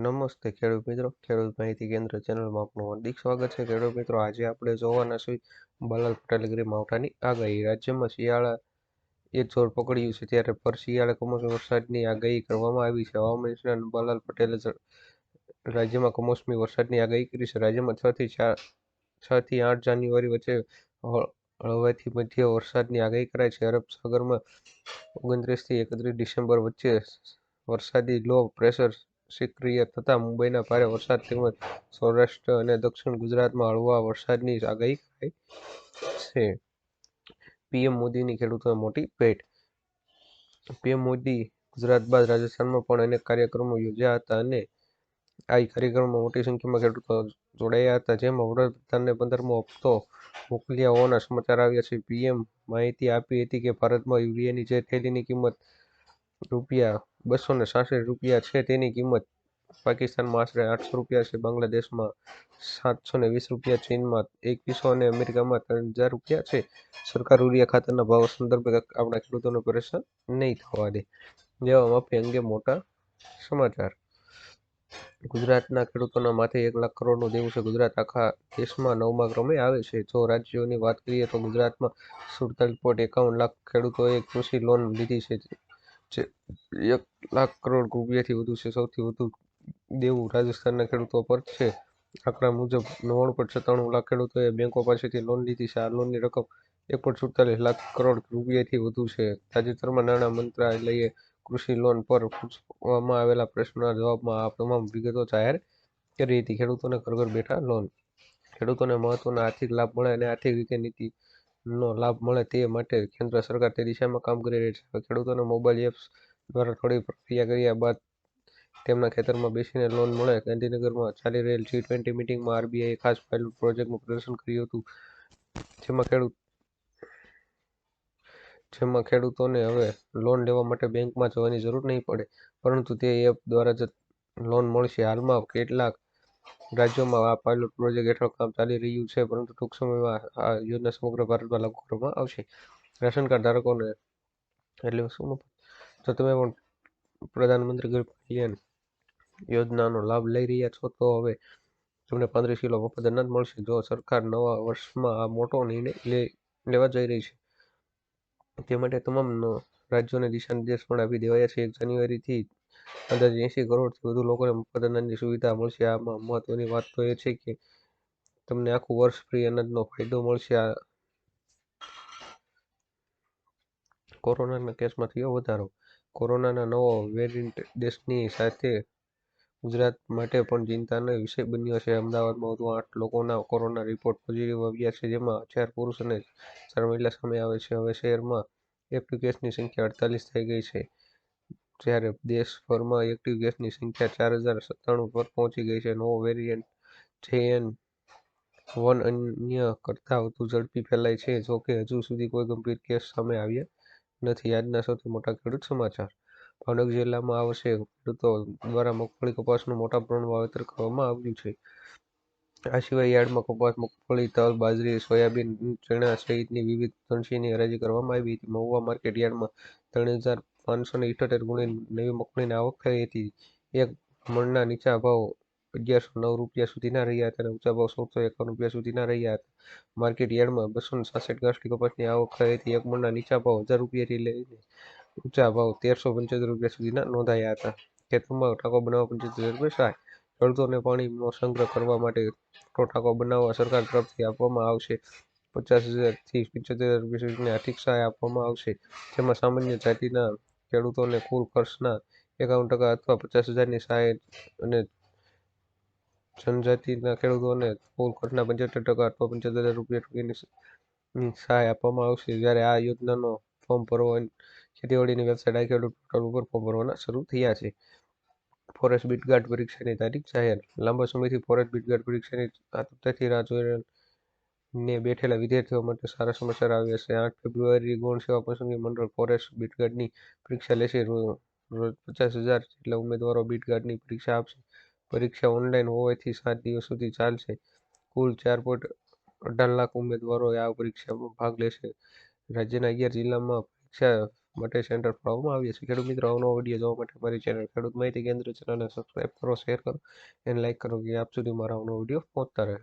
નમસ્તે ખેડૂત મિત્રો. ખેડૂત માહિતી કેન્દ્ર ચેનલમાં આપનું હાર્દિક સ્વાગત છે. ખેડૂત મિત્રો, આજે આપણે જોવાના છીએ બલાલ પટેલગીરી માવઠાની આગાહી. રાજ્યમાં શિયાળા એ જોર પકડ્યું છે ત્યારે પર શિયાળે કમોસમી વરસાદની આગાહી કરવામાં આવી છે. હવામાન નિષ્ણાત બલાલ પટેલે રાજ્યમાં કમોસમી વરસાદની આગાહી કરી છે. રાજ્યમાં છ થી છ થી આઠ જાન્યુઆરી વચ્ચે હળવાથી મધ્ય વરસાદની આગાહી કરાઈ છે. અરબ સાગરમાં ઓગણત્રીસથી એકત્રીસ ડિસેમ્બર વચ્ચે વરસાદી લો પ્રેશર સક્રિય થતાં મુંબઈના ભારે વરસાદ તેમજ સૌરાષ્ટ્ર અને દક્ષિણ ગુજરાતમાં હળવા વરસાદની આગાહી કરાઈ છે. પીએમ મોદીની ખેડૂતોને મોટી ભેટ. પીએમ મોદી ગુજરાત બાદ રાજસ્થાનમાં પણ અનેક કાર્યક્રમો યોજ્યા હતા અને આ કાર્યક્રમમાં મોટી સંખ્યામાં ખેડૂતો જોડાયા હતા, જેમાં વડાપ્રધાનને પંદરમો હપ્તો મોકલ્યા હોવાના સમાચાર આવ્યા છે. પીએમ માહિતી આપી હતી કે ભારતમાં યુરિયાની જે થેલીની કિંમત રૂપિયા બસો ને સાસઠ રૂપિયા છે તેની કિંમત. પાકિસ્તાનમાં આશરે આઠસો રૂપિયા છે, બાંગ્લાદેશમાં સાતસો ને વીસ રૂપિયા, ચીનમાં એકવીસો અને અમેરિકામાં ત્રણ હજાર રૂપિયા છે. સરકાર યુરિયા ખાતરના ભાવ સંદર્ભે આપણા ખેડૂતોને પરેશાન નહીં થવા દે. જેવા માફી અંગે મોટા સમાચાર. ગુજરાતના ખેડૂતોના માથે એક લાખ કરોડનું દેવું છે. ગુજરાત આખા દેશમાં નવમા ક્રમે આવે છે. જો રાજ્યોની વાત કરીએ તો ગુજરાતમાં સુડતાલીસ પોઈન્ટ એકાવન લાખ ખેડૂતોએ કૃષિ લોન લીધી છે. જે એક લાખ કરોડ રૂપિયાથી વધુ છે, સૌથી વધુ દેવું રાજસ્થાનના ખેડૂતો પર છે. આંકડા મુજબ નવ્વાણું પોઈન્ટ સત્તાણું લાખ ખેડૂતોએ બેંકો પાસેથી લોન લીધી છે. આ લોનની રકમ એક પોઈન્ટ સુડતાલીસ લાખ કરોડ રૂપિયાથી વધુ છે. તાજેતરમાં નાણાં મંત્રાલયે કૃષિ લોન પર પૂછવામાં આવેલા પ્રશ્નના જવાબમાં આ તમામ વિગતો જાહેર કરી હતી. ખેડૂતોને ઘર ઘર બેઠા લોન. ખેડૂતોને મહત્વના આર્થિક લાભ મળે અને આર્થિક રીતે નીતિ નો લાભ મળે તે માટે કેન્દ્ર સરકાર તે દિશામાં કામ કરી રહી છે. ખેડૂતોને મોબાઈલ એપ્સ દ્વારા થોડી પ્રક્રિયા કર્યા બાદ તેમના ખેતરમાં બેસીને લોન મળે. ગાંધીનગરમાં ચાલી રહેલ જી ટ્વેન્ટી મિટિંગમાં આરબીઆઈએ ખાસ પાયલોટ પ્રોજેક્ટનું પ્રદર્શન કર્યું હતું. જેમાં ખેડૂત, જેમાં ખેડૂતોને હવે લોન લેવા માટે બેંકમાં જવાની જરૂર નહીં પડે. પરંતુ તે એપ દ્વારા જ લોન મળશે. હાલમાં કેટલાક રાજ્યોમાં આ પાયલોટ પ્રોજેક્ટ હેઠળ કામ ચાલી રહ્યું છે, પરંતુ ટૂંક સમયમાં આ યોજના સમગ્ર ભારતમાં લાગુ કરવામાં આવશે. રાશન કાર્ડ ધારકોને એટલે શું? તો તમે પણ પ્રધાનમંત્રી ગરીબ કલ્યાણ યોજનાનો લાભ લઈ રહ્યા છો, તો હવે તમને પાંત્રીસ કિલો મફત અનાજ મળશે. જો સરકાર નવા વર્ષમાં આ મોટો નિર્ણય લેવા જઈ રહી છે, તે માટે તમામ રાજ્યોને દિશા નિર્દેશ પણ આપી દેવાયા છે. એક જાન્યુઆરીથી અંદાજે એંસી કરોડથી વધુ લોકોને મફત સુવિધા મળશે. આમાં મહત્વની વાત તો એ છે કે તમને આખું વર્ષ ફ્રી અનાજનો ફાયદો મળશે. આ કોરોનાના કેસમાં થયો વધારો. કોરોનાના નવો વેરિયન્ટ દેશની સાથે ગુજરાત માટે પણ ચિંતાનો વિષય બન્યો છે. અમદાવાદમાં વધુ આઠ લોકોના કોરોના રિપોર્ટ પોઝિટિવ આવ્યા છે, જેમાં ચાર પુરુષ અને ચાર મહિલા સામે આવે છે. હવે શહેરમાં એક્ટિવ કેસની સંખ્યા અડતાલીસ થઈ ગઈ છે. જ્યારે દેશભરમાં એક્ટિવ કેસની સંખ્યા ચાર હજાર સત્તાણું પર પહોંચી ગઈ છે, નવો વેરિયન્ટ જેએન વન અન્ય કરતાં વધુ ઝડપી ફેલાય છે જોકે હજુ સુધી કોઈ ગંભીર કેસ સામે આવ્યા નથી. આજના સૌથી મોટા ખેડૂત સમાચાર. ભાવનગર જિલ્લામાં આ વર્ષે ખેડૂતો દ્વારા મગફળી કપાસનું મોટા પ્રમાણમાં વાવેતર કરવામાં આવ્યું છે. આ સિવાય યાર્ડમાં કપાસ, મગફળી, તલ, બાજરી, સોયાબીન, ચણા સહિતની વિવિધ તણસીની હરાજી કરવામાં આવી હતી. મહુવા માર્કેટ યાર્ડમાં ત્રણ હજાર પાંચસો ને ઇઠોતેર ગુણી નવી મગફળીની આવક થઈ હતી. એક મણના નીચા ભાવ અગિયારસો નવ રૂપિયા સુધીના રહ્યા હતા અને ઊંચા ભાવ સોળસો એકાવન રૂપિયા સુધીના રહ્યા હતા. માર્કેટ યાર્ડમાં બસો ને સાસઠ ગાંઠી કપાસની આવક થઈ હતી. એક મણના નીચા ભાવ હજાર રૂપિયાથી લઈને ઊંચા ભાવ તેરસો પંચોતેર રૂપિયા સુધીના નોંધાયા હતા. ખેતરમાં ટાંકો બનાવવા પંચોતેર રૂપિયા સહાય ખેડૂતોને પાણીનો સંગ્રહ કરવા માટે ટાંકો બનાવવા સરકાર તરફથી આપવામાં આવશે. પચાસ હજારથી પંચોતેર રૂપિયા સુધીની આર્થિક સહાય આપવામાં આવશે. જેમાં સામાન્ય જાતિના ખેડૂતોને કુલ ખર્ચના એકાવન ટકા અથવા પચાસ હજારની સહાય અને જનજાતિના ખેડૂતોને કુલ ખર્ચના પંચોતેર ટકા અથવા પંચોતેર હજાર રૂપિયા સુધીની સહાય આપવામાં આવશે. જ્યારે આ યોજનાનો ફોર્મ ભરવા ખેતીવાડીની વેબસાઇટ આઈ ખેડૂત પોર્ટલ ઉપર ફોર્મ ભરવાના શરૂ થયા છે. ફોરેસ્ટ બીટગાર્ડ પરીક્ષાની તારીખ જાહેર. લાંબા સમયથી ફોરેસ્ટ બીટગાર્ડ પરીક્ષાની આતુરતાથી રાહ જોઈ ને બેઠેલા વિદ્યાર્થીઓ માટે સારા સમાચાર આવ્યા છે. આઠ ફેબ્રુઆરી ગૌણ સેવા પસંદગી મંડળ ફોરેસ્ટ બીટગાર્ડની પરીક્ષા લેશે. રોજ પચાસ હજાર જેટલા ઉમેદવારો બીટગાર્ડની પરીક્ષા આપશે. પરીક્ષા ઓનલાઈન હોવાથી સાત દિવસ સુધી ચાલશે. કુલ ચાર પોઈન્ટ અઢાર લાખ ઉમેદવારો આ પરીક્ષામાં ભાગ લેશે. રાજ્યના અગિયાર જિલ્લામાં પરીક્ષા માટે સેન્ટર ફાળવવામાં આવ્યા છે. ખેડૂત મિત્રો આવનો વીડિયો જોવા માટે મારી ચેનલ ખેડૂત માહિતી કેન્દ્ર. ચેનલને સબસ્ક્રાઈબ કરો, શેર કરો અને લાઇક કરો કે આપ સુધી મારા આવનો વીડિયો પહોંચતા રહે.